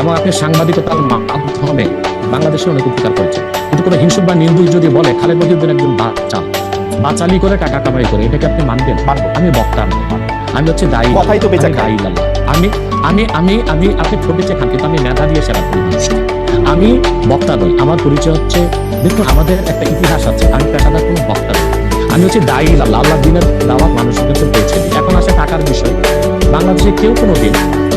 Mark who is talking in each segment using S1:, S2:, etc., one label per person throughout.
S1: এবং আপনি সাংবাদিকতার মাধ্যমে বাংলাদেশে অনেক উপকার করেছেন। কিন্তু কোনো হিংসুক বা নিন্দুক যদি বলে খালেদ মহিউদ্দিন একজন বাচ্চা বাচালি করে টাকা কামাই করে এটাকে আপনি মানবেন?
S2: মানবো।
S1: আমি বক্তা আমি হচ্ছে দায়ী
S2: কথাই তো বেঁচে খায়।
S1: আমি আমি আমি আমি আপনি ঠকেছে খান কিন্তু আমি মেধা দিয়ে সেরা করি। আমি বক্তা নই। আমার পরিচয় হচ্ছে দেখুন আমাদের একটা ইতিহাস আছে। আমি পেশাদার কোনো বক্তা নই। আমি হচ্ছে দায়ী লাল্লা আল্লাহ দিনের দাওয়াত মানুষের কাছে পৌঁছে দিই। এখন আসে টাকার বিষয়। বাংলাদেশে কেউ কোনো দিন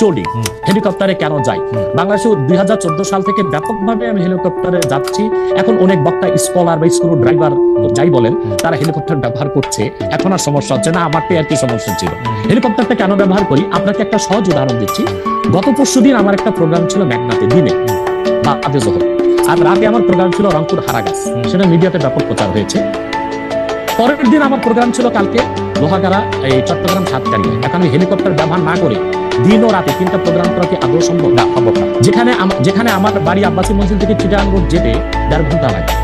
S1: চলি। হেলিকপ্টারে কেন যাই? বাংলাদেশে দুই সাল থেকে ব্যাপকভাবে আমি হেলিকপ্টারে যাচ্ছি। এখন অনেক বক্তা স্কলার বা স্ক্রু ড্রাইভার যাই বলেন তারা হেলিকপ্টার ব্যবহার করছে। এখন আর সমস্যা হচ্ছে না আমার আর কি সমস্যা ছিল। হেলিকপ্টারটা কেন ব্যবহার করি? আপনাকে একটা সহজ উদাহরণ দিচ্ছি। গত পরশু দিন আমার একটা প্রোগ্রাম ছিল মেঘনাতে দিনে বা আদে জোহর। আর রাতে আমার প্রোগ্রাম ছিল রংপুর হারাগাছ। সেটা মিডিয়াতে ব্যাপক প্রচার হয়েছে। পরের দিন আমার প্রোগ্রাম ছিল কালকে। লোহাগাড়া, এই চট্টগ্রাম সাতকারিয়া এখন আমি হেলিকপ্টার ব্যবহার না করে দিন ও রাতে তিনটা প্রোগ্রাম করা কি আদৌ সম্ভব?
S2: না সম্ভব না।
S1: যেখানে যেখানে আমার বাড়ি আব্বাসী মসজিদ থেকে চিটাগাং রোড যেতে দেড় ঘণ্টা লাগে।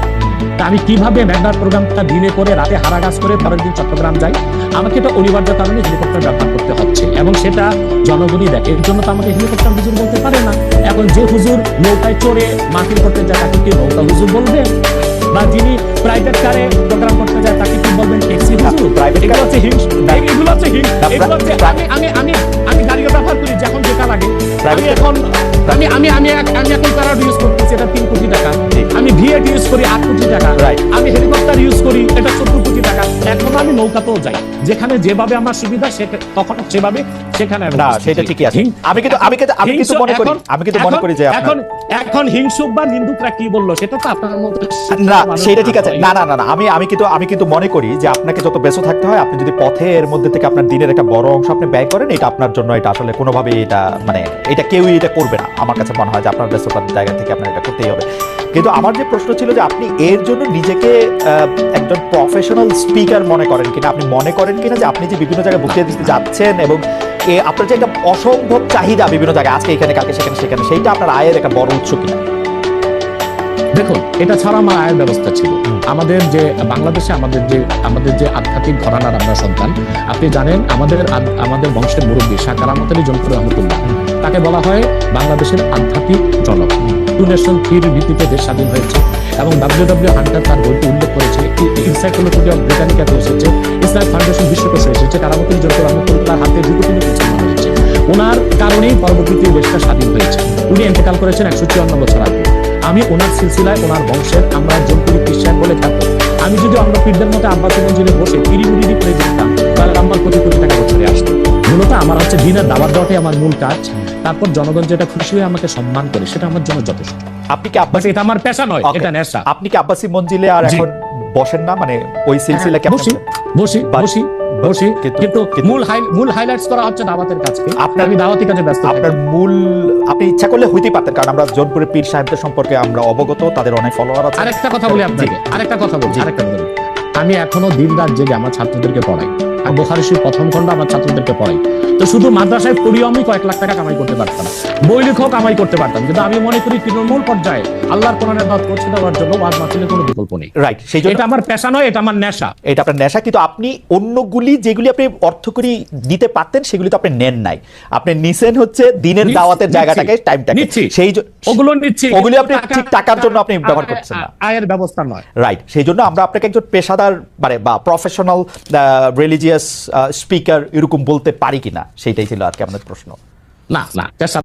S1: তা আমি কীভাবে ম্যাগনার প্রোগ্রামটা দিনে করে রাতে হারাগাছ করে পরের দিন চট্টগ্রাম যাই? আমাকে তো অনিবার্য কারণে হেলিকপ্টার ব্যবহার করতে হচ্ছে। এবং সেটা জনগণই দেখে। এর জন্য তো আমাকে হেলিকপ্টার হুজুর বলতে পারে না। এখন যে হুজুর নৌকায় চড়ে মাহফিল করতে যায়, তাকে কি নৌকা হুজুর বলবে? বা যিনি প্রাইভেট কারে প্রোগ্রাম করতে যায়, তাকে কি বলবেন? ট্যাক্সি হুজুর? হচ্ছে হিংস এগুলো হচ্ছে হিংস। এগুলো হচ্ছে আমি আমি আমি আমি গাড়িও ব্যবহার করি যখন যেটা লাগে। আমি এখন আমি আমি আমি এক- আমি এখন কারার ইউজ করতেছি এটা তিন কোটি টাকা। আমি ভিএট ইউজ করি আট কোটি টাকা. আমি হেলিকপ্টার ইউজ করি এটা এখন আমি নৌকাতেও যাই। যেখানে যেভাবে আমার সুবিধা তখন সেভাবে সেখানে
S2: না সেটা ঠিকই আছে। আমি কিন্তু আমি কিন্তু আমি কিন্তু মনে করি আমি কিন্তু মনে করি যে
S1: এখন এখন হিংসুক বা নিন্দুকরা কি বলল সেটা তো আপনার মতো
S2: না সেটা ঠিক আছে। না না না না আমি আমি কিন্তু আমি কিন্তু মনে করি যে আপনাকে যত ব্যস্ত থাকতে হয় আপনি যদি পথের মধ্যে থেকে আপনার দিনের একটা বড় অংশ আপনি ব্যয় করেন এটা আপনার জন্য এটা আসলে কোনোভাবেই এটা মানে এটা কেউই এটা করবে না। আমার কাছে মনে হয় যে আপনার ব্যস্ততার জায়গা থেকে আপনার এটা করতেই হবে। কিন্তু আমার যে প্রশ্ন ছিল যে আপনি এর জন্য নিজেকে একজন প্রফেশনাল স্পিকার মনে করেন কিনা? আপনি মনে করেন কিনা যে আপনি যে বিভিন্ন জায়গায় বক্তৃতা দিতে যাচ্ছেন এবং এ আপনার যে একটা অসম্ভব চাহিদা বিভিন্ন জায়গায় আজকে এখানে কালকে সেখানে সেখানে সেইটা আপনার আয়ের একটা বড় উৎস কিনা?
S1: দেখুন এটা ছাড়া আমার আয়ের ব্যবস্থা ছিল। আমাদের যে বাংলাদেশে আমাদের যে আমাদের যে আধ্যাত্মিক ঘরানার আমরা সন্তান আপনি জানেন আমাদের আমাদের বংশের মুরব্বী কারামত আলী জনপুর রহমতুল্লাহ তাকে বলা হয় বাংলাদেশের আধ্যাত্মিক জনক। টু নেশন থ্রির ভিত্তিতে দেশ স্বাধীন হয়েছে এবং ডাব্লিউ ডাব্লিউ হান্টার তার বইটি উল্লেখ করেছে। ইনসাইক্লোপিডি অফ ব্রিটানিকাতে এসেছে। ইসলাম ফাউন্ডেশন বিশ্বকোষে এসেছে। কারামত আলী জনপুর রহমতুল্লাহ হাতে দুটো তিনি হয়েছে। ওনার কারণেই পরবর্তীতে দেশটা স্বাধীন হয়েছে। উনি এন্তেকাল করেছেন একশো চুয়ান্ন বছর আগে। আমি ওনার সিলসিলায় ওনার বংশের আমরা জনপুরি খ্রিস্টান বলে থাকব। আমি যদি আমরা পীরদের মতো আব্বাস মঞ্জিলে বসে পিড়ি মুড়ি করে যেতাম তাহলে আমার কোটি কোটি টাকা বছরে আসতো। মূলত আমার হচ্ছে দিনের দাবার দেওয়াটাই আমার মূল কাজ। তারপর জনগণ যেটা খুশি হয়ে আমাকে সম্মান করে সেটা আমার জন্য যথেষ্ট।
S2: আপনি কি আব্বাস
S1: এটা আমার পেশা নয় এটা নেশা।
S2: আপনি কি আব্বাসি মঞ্জিলে আর এখন বসেন না? মানে ওই সিলসিলা কি
S1: বসি বসি বসি বসি।
S2: কিন্তু-
S1: মূল হাই মূল হাইলাইটস করা হচ্ছে দাওয়াতের কাজকে।
S2: আপনার-
S1: আমি দাওয়াতি কাজে ব্যস্ত
S2: আপনার মূল আপনি ইচ্ছা করলে হইতেই পারতেন কারণ আমরা জোনপুরের পীর সাহেবদের সম্পর্কে আমরা অবগত তাদের অনেক ফলোয়ার আছে।
S1: আরেকটা কথা বলি আপনাকে আরেকটা কথা বলছি আরেকটা কথা। আমি এখনও দিন রাত জেগে আমার ছাত্রদেরকে পড়াই। বোখারি প্রথম খন্ড আমার ছাত্রদেরকে পড়াই। তো শুধু মাদ্রাসায় পড়িয়ে আমি কয়েক লাখ টাকা কামাই করতে পারতাম। বই লেখক কামাই করতে পারতাম। কিন্তু আমি মনে করি তৃণমূল পর্যায়ে আল্লাহর কোরআনের দাওয়াত পৌঁছে দেওয়ার জন্য ওয়াজ মাহফিলের কোনো বিকল্প নেই।
S2: রাইট সেই জন্য
S1: এটা আমার পেশা নয় এটা আমার নেশা।
S2: এটা আপনার নেশা কিন্তু আপনি অন্যগুলি যেগুলি আপনি অর্থকরী দিতে পারতেন সেগুলি তো আপনি নেন নাই। আপনি নিছেন হচ্ছে দিনের দাওয়াতের জায়গাটাকে টাইমটাকে।
S1: নিচ্ছি।
S2: সেই
S1: ওগুলো নিচ্ছি
S2: ওগুলি আপনি ঠিক টাকার জন্য আপনি ব্যবহার করছেন না।
S1: আয়ের ব্যবস্থা নয়।
S2: রাইট সেই জন্য আমরা আপনাকে একজন পেশাদার মানে বা প্রফেশনাল রিলিজিয়াস স্পিকার এরকম বলতে পারি কিনা? সেইটাই ছিল আর কি আমাদের প্রশ্ন।
S1: না না পেশা